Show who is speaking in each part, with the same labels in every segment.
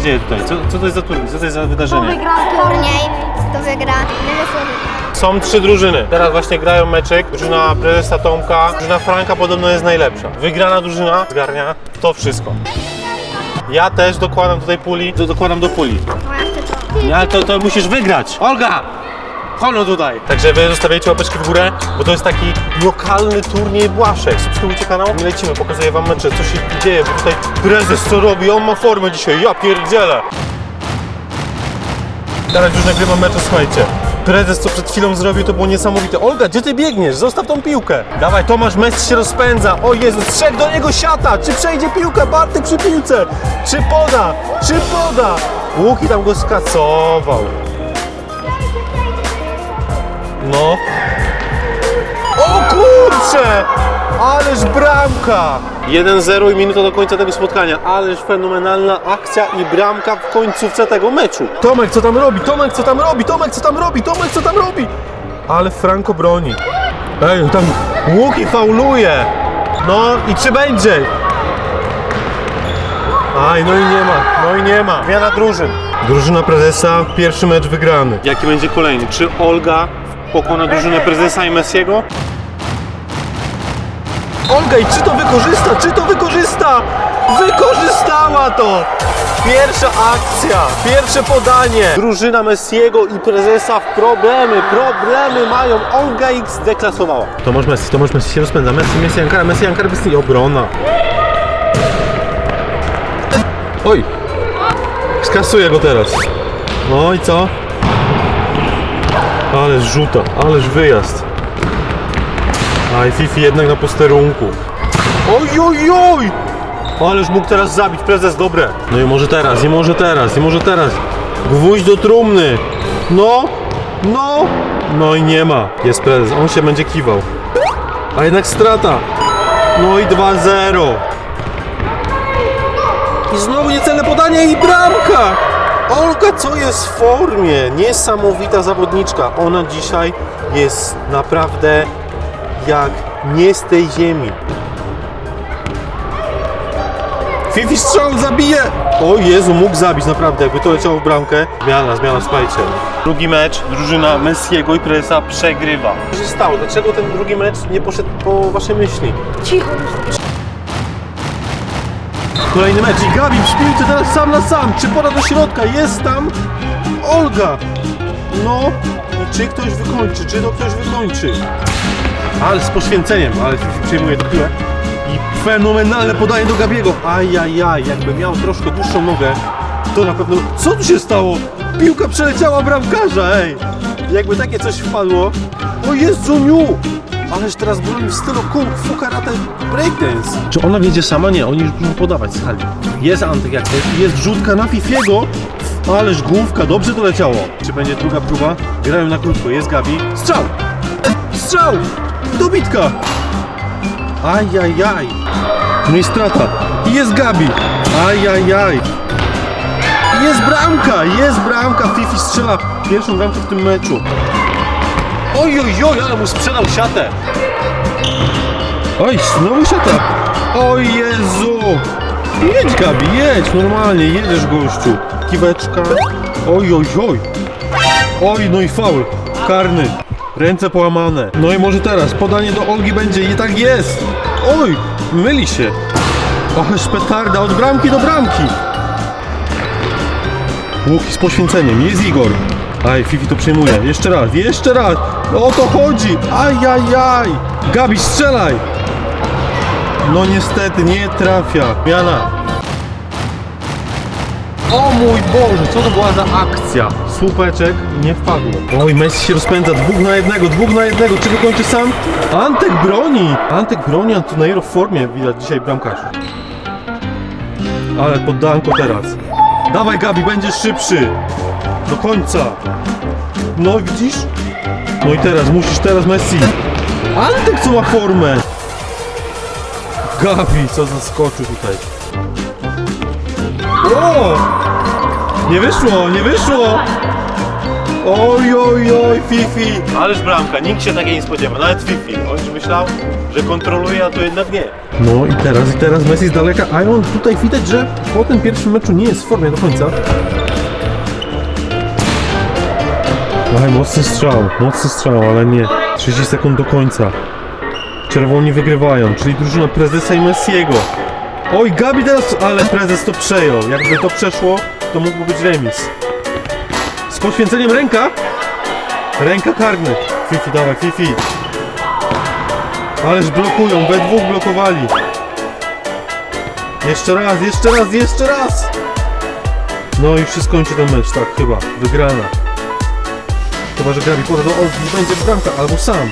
Speaker 1: się dzieje tutaj? Co, co to jest za turniej? Co to jest za wydarzenie?
Speaker 2: turniej, kto wygra.
Speaker 1: Są trzy drużyny. Teraz właśnie grają meczek. Drużyna prezesa Tomka. Drużyna Franka podobno jest najlepsza. Wygrana drużyna zgarnia to wszystko. Ja też dokładam tutaj puli, do, dokładam do puli.
Speaker 2: No ja to,
Speaker 1: to musisz wygrać. Olga! Chodź no tutaj. Także wy zostawiajcie łapeczki w górę, bo to jest taki lokalny turniej błaszek. Subskrybujcie kanał, my lecimy, pokazuję wam mecze, co się dzieje, bo tutaj prezes co robi, on ma formę dzisiaj, ja pierdzielę. Teraz już nagrywam mecze, słuchajcie. Prezes, co przed chwilą zrobił, to było niesamowite. Olga, gdzie ty biegniesz? Zostaw tą piłkę. Dawaj, Tomasz Messi się rozpędza. O Jezu, strzeg do niego siata. Czy przejdzie piłka? Bartek przy piłce. Czy poda? Czy poda? Łuki tam go skacował. No. O kurcze! Ależ bramka! 1-0 i minuta do końca tego spotkania. Ależ fenomenalna akcja i bramka w końcówce tego meczu. Tomek, co tam robi? Tomek, co tam robi? Tomek, co tam robi? Tomek, co tam robi? Ale Franko broni. Ej, tam Łuki fauluje. No i czy będzie? Aj, no i nie ma, no i nie ma. Zmiana drużyn. Drużyna prezesa, pierwszy mecz wygrany. Jaki będzie kolejny? Czy Olga pokona drużynę prezesa i Messiego? Olga i czy to wykorzysta? Czy to wykorzysta? Wykorzystała to! Pierwsza akcja, pierwsze podanie. Drużyna Messiego i prezesa w problemy, problemy mają. Olga ich zdeklasowała. Tomasz Messi, Tomasz Messi się rozpędza. Messi, Messi, Ankara, Messi, Ankara, Messi, obrona. Oj! Skasuję go teraz. No i co? Ależ rzuta, ależ wyjazd. Aj, Fifi jednak na posterunku. Oj, oj, oj! Ależ mógł teraz zabić, prezes, dobre. No i może teraz, i może teraz, i może teraz. Gwóźdź do trumny. No, no. No i nie ma. Jest prezes, on się będzie kiwał. A jednak strata. No i 2-0. I znowu niecelne podanie i bramka! Olga, co jest w formie? Niesamowita zawodniczka. Ona dzisiaj jest naprawdę jak nie z tej ziemi. Fifi strzał zabije! O Jezu, mógł zabić naprawdę, jakby to leciało w bramkę. Zmiana, zmiana, słuchajcie. Drugi mecz, drużyna Messiego i prezesa przegrywa. Co się stało? Dlaczego ten drugi mecz nie poszedł po waszej myśli?
Speaker 2: Cicho.
Speaker 1: Kolejny mecz i Gabi przy piłce teraz sam na sam. Czy poda do środka? Jest tam Olga. No i czy ktoś wykończy? Czy to ktoś wykończy? Ale z poświęceniem, ale przyjmuje do piłę. I fenomenalne podanie do Gabiego. Ajajaj, jakby miał troszkę dłuższą nogę, to na pewno... Co tu się stało? Piłka przeleciała bramkarza, ej! Jakby takie coś wpadło. O Jezuniu! Ależ teraz broni w stylu kung fu karate breakdance. Czy ona wiedzie sama? Nie, oni już muszą podawać z. Jest Antek jak coś, jest rzutka na Fifiego. Ależ główka, dobrze to leciało. Czy będzie druga próba? Grają na krótko, jest Gabi. Strzał! Strzał! Dobitka! Ajajaj! No i strata. Jest Gabi. Ajajaj! Jest bramka! Jest bramka! Fifi strzela pierwszą bramkę w tym meczu. Oj, oj, oj, ale mu sprzedał siatę. Oj, znowu siata. O Jezu. Jedź Gabi, jedź, normalnie, jedziesz gościu. Kiweczka. Oj, oj, oj. Oj, no i faul. Karny. Ręce połamane. No i może teraz podanie do Olgi będzie i tak jest. Oj, myli się. Ależ petarda od bramki do bramki. Łuki z poświęceniem. Jest Igor. Aj, Fifi to przejmuje. Jeszcze raz, jeszcze raz. O to chodzi. Ajajaj. Gabi, strzelaj. No niestety, nie trafia. Miana. O mój Boże, co to była za akcja? Słupeczek nie wpadło. Oj, Messi się rozpędza. Dwóch na jednego, dwóch na jednego. Czy wykończy sam? Antek broni. Antek broni, a tu na jego formie widać dzisiaj bramkarz. Ale poddanko teraz. Dawaj Gabi, będziesz szybszy. Do końca. No widzisz? No i teraz, musisz teraz Messi. Antek co ma formę. Gabi, co zaskoczył tutaj. O! Nie wyszło, nie wyszło! Oj, oj, oj, Fifi. Ależ bramka, nikt się takiej nie spodziewa, nawet Fifi. On już myślał, że kontroluje, a to jednak nie. No i teraz, i teraz Messi z daleka, a on tutaj widać, że po tym pierwszym meczu nie jest w formie do końca. Aj, mocny strzał, mocny strzał, ale nie. 30 sekund do końca. Czerwoni wygrywają, czyli drużyna prezesa i Messiego. Oj, Gabi teraz, ale prezes to przejął. Jakby to przeszło, to mógłby być remis. Z poświęceniem ręka. Ręka karny. Fifi, dawaj, Fifi. Ależ blokują, we dwóch blokowali. Jeszcze raz, jeszcze raz, jeszcze raz. No i się skończy ten mecz, tak chyba. Wygrana. Chyba, że Gabi poda do Olgi, będzie bramka, albo sam.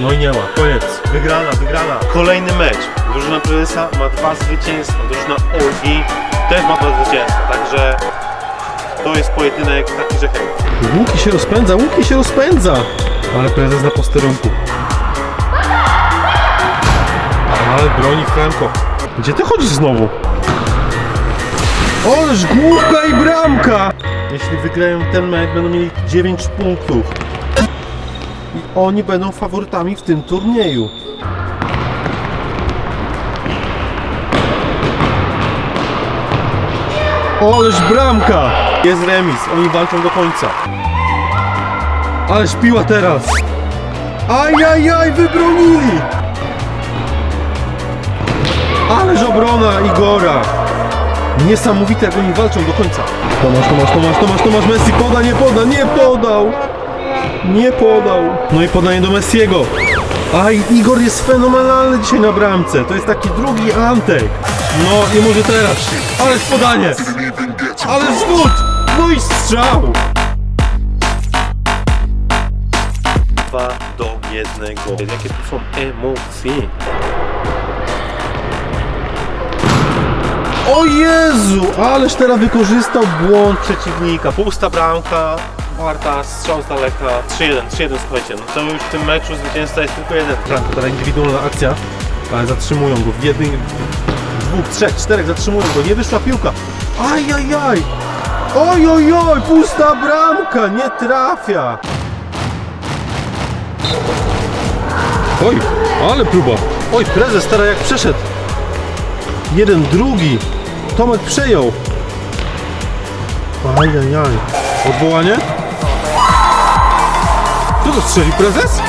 Speaker 1: No i nie ma, koniec. Wygrana, wygrana. Kolejny mecz. Drużyna prezesa ma dwa zwycięstwa. Drużyna Olgi też ma dwa zwycięstwa, także to jest pojedynek taki, że hej. Łuki się rozpędza, Łuki się rozpędza. Ale prezes na posterunku. Ale broni Franco. Gdzie ty chodzisz znowu? Oleż główka i bramka! Jeśli wygrają ten mecz, będą mieli 9 punktów. I oni będą faworytami w tym turnieju. Oleż bramka! Jest remis, oni walczą do końca. Ależ piła teraz! Ajajaj, wybronili! Ależ obrona Igora! Niesamowite, jak oni walczą do końca. Tomasz, Tomasz, Tomasz, Tomasz, Tomasz, Messi poda, nie poda, nie podał! Nie podał. No i podanie do Messiego. Aj, Igor jest fenomenalny dzisiaj na bramce. To jest taki drugi Antek. No i może teraz. Ależ podanie. Ależ rzut. No i strzał. Dwa do jednego. Jakie tu są emocje. O Jezu! Ależ teraz wykorzystał błąd przeciwnika. Pusta bramka, warta, strzał z daleka. 3-1, 3-1 słuchajcie. No to już w tym meczu zwycięzca jest tylko jeden. Franko, teraz indywidualna akcja, ale zatrzymują go w jednym, dwóch, trzech, czterech zatrzymują go. Nie wyszła piłka. Ajajaj! Oj, oj, oj, pusta bramka, nie trafia. Oj, ale próba. Oj, prezes teraz jak przeszedł. Jeden, drugi. Tomek przejął. Ajajaj. Odwołanie? Kto to strzelił? Prezes?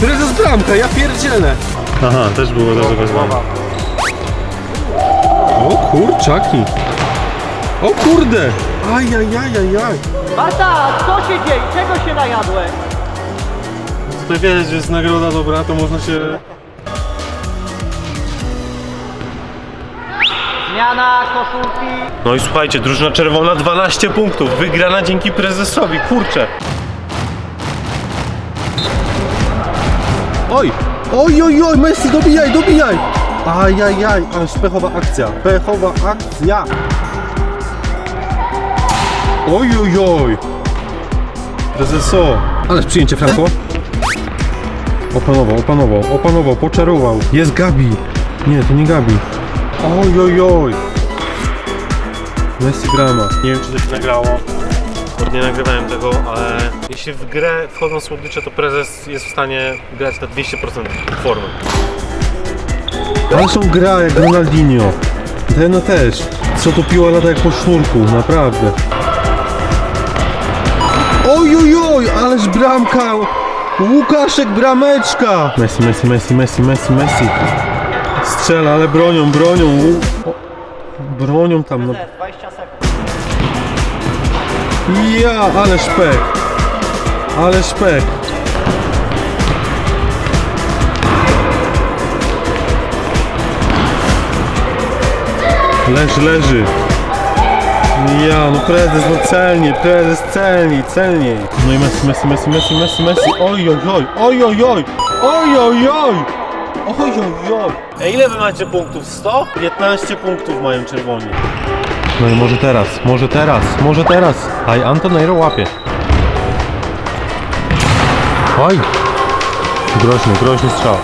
Speaker 1: Prezes bramka, ja pierdzielę. Aha, też było dobrze wezwanie. O kurczaki. O kurde. Ajajajajaj.
Speaker 3: Marta, co się dzieje? Czego się najadłeś?
Speaker 1: Tutaj widać, że jest nagroda dobra, to można się...
Speaker 3: Zmiana koszulki.
Speaker 1: No i słuchajcie, drużyna czerwona 12 punktów, wygrana dzięki prezesowi, kurczę. Oj, oj, oj, oj, Messi, dobijaj, dobijaj. Ajajaj, ależ pechowa akcja, pechowa akcja. Oj, oj, oj. Prezeso. Ależ przyjęcie, Franko. Opanował, opanował, opanował, poczarował. Jest Gabi. Nie, to nie Gabi. Oj, oj, oj. Messi brama. Nie wiem, czy to się nagrało. Nie nagrywałem tego, ale jeśli w grę wchodzą słodycze, to prezes jest w stanie grać na 200% formy. Ale są gra jak Ronaldinho. Ten też. Co to piła lata jak po sznurku, naprawdę. Oj, oj, oj, ależ bramka! Łukaszek brameczka! Messi, Messi, Messi, Messi, Messi, Messi. Strzela, ale bronią, bronią. O, bronią tam. No.
Speaker 3: 20 sekund.
Speaker 1: Ja, ale szpek. Ale szpek. Leży, leży. Ja, no prezes, no celnie, prezes celniej, celniej. No i Messi, Messi, Messi, Messi, Messi, Messi. Oj, oj, oj, oj, oj, oj, oj, oj, oj. Oj, oj, oj. E, ile wy macie punktów? 100? 15 punktów mają czerwoni. No i może teraz, może teraz, może teraz. Aj, Antonero łapie. Oj! Groźny, groźny strzał.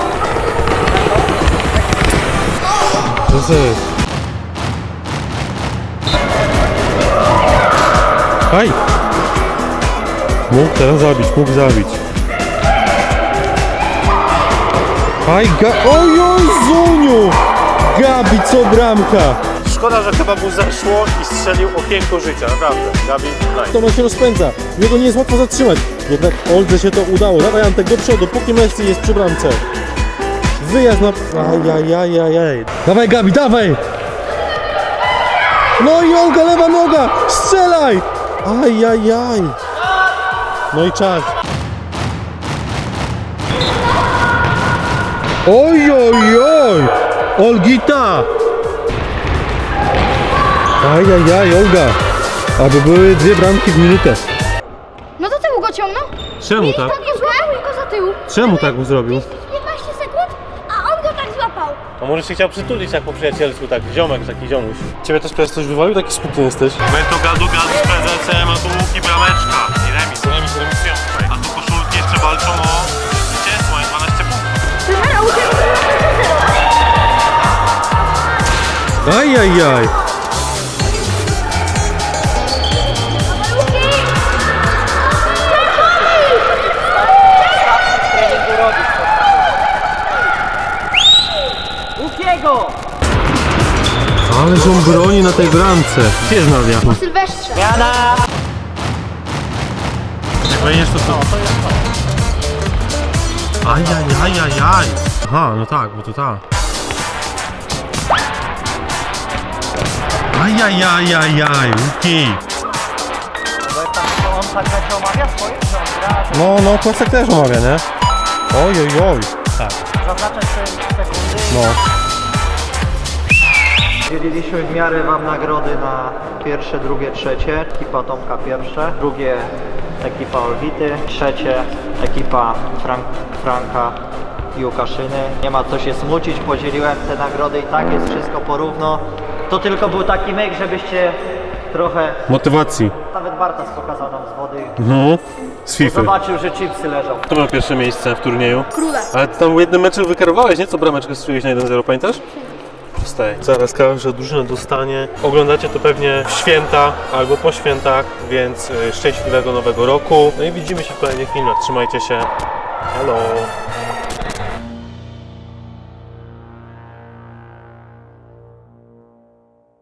Speaker 1: Prezes. Aj! Mógł teraz zabić, mógł zabić. Aj, ga... Ojoj, Zuniu! Gabi, co bramka! Szkoda, że chyba mu zeszło i strzelił okienko życia, naprawdę. Gabi, nice. To ono się rozpędza. Jego nie jest łatwo zatrzymać. Jednak Oldze się to udało. Dawaj Antek do przodu, póki Messi jest przy bramce. Wyjazd na... Ajajajajaj. Dawaj Gabi, dawaj! No i Olga, lewa noga! Strzelaj! Ajajaj! No i czas. Oj, oj, oj! Olgita! Ajajaj, Olga! Aby były dwie bramki w minutę.
Speaker 2: No to tył go ciągnął?
Speaker 1: Czemu tak?
Speaker 2: Tak nie złapał go za tył.
Speaker 1: Czemu tak zrobił?
Speaker 2: 15 sekund, a on go tak złapał.
Speaker 1: A może się chciał przytulić tak po przyjacielsku, tak ziomek, taki ziomuś. Ciebie też pies coś wywalił? Taki smutny jesteś. My to gadu gadu z prezesem, a tu łuki brameczka. Ajajaj!
Speaker 3: Łukiego!
Speaker 1: Ale on broni na tej bramce. Gdzie jest Nadia?
Speaker 2: Sylwestrze.
Speaker 3: Zmiana!
Speaker 1: Jak będziesz to co? Ajajajajaj. Aha, no tak, bo to ta. Ajajajajaj, Łuki.
Speaker 3: Bo jak tam to on tak będzie omawia swoje, że on gra, że
Speaker 1: No, no, Kłesek też omawia, nie? Oj, oj, oj. Tak,
Speaker 3: zaznaczać sobie sekundy.
Speaker 1: no.
Speaker 3: Dzieliliśmy w miarę Wam nagrody na pierwsze, drugie, trzecie. Ekipa Tomka pierwsze, drugie ekipa Olwity, trzecie ekipa Frank, Franka i Łukaszyny. Nie ma co się smucić, podzieliłem te nagrody i tak jest wszystko porówno. To tylko był taki myk, żebyście trochę,
Speaker 1: Motywacji.
Speaker 3: nawet Bartas pokazał nam z wody,
Speaker 1: No, z FIFA.
Speaker 3: zobaczył, że chipsy leżą.
Speaker 1: To miał pierwsze miejsce w turnieju.
Speaker 2: Króla.
Speaker 1: Ale tam w jednym meczu wykarowałeś, nie? Co brameczkę strzeliłeś na 1-0, pamiętasz? Wstaję. Zaraz każda drużyna dostanie. Oglądacie to pewnie w święta albo po świętach, więc y, szczęśliwego nowego roku. No i widzimy się w kolejnych filmach. Trzymajcie się. Hello.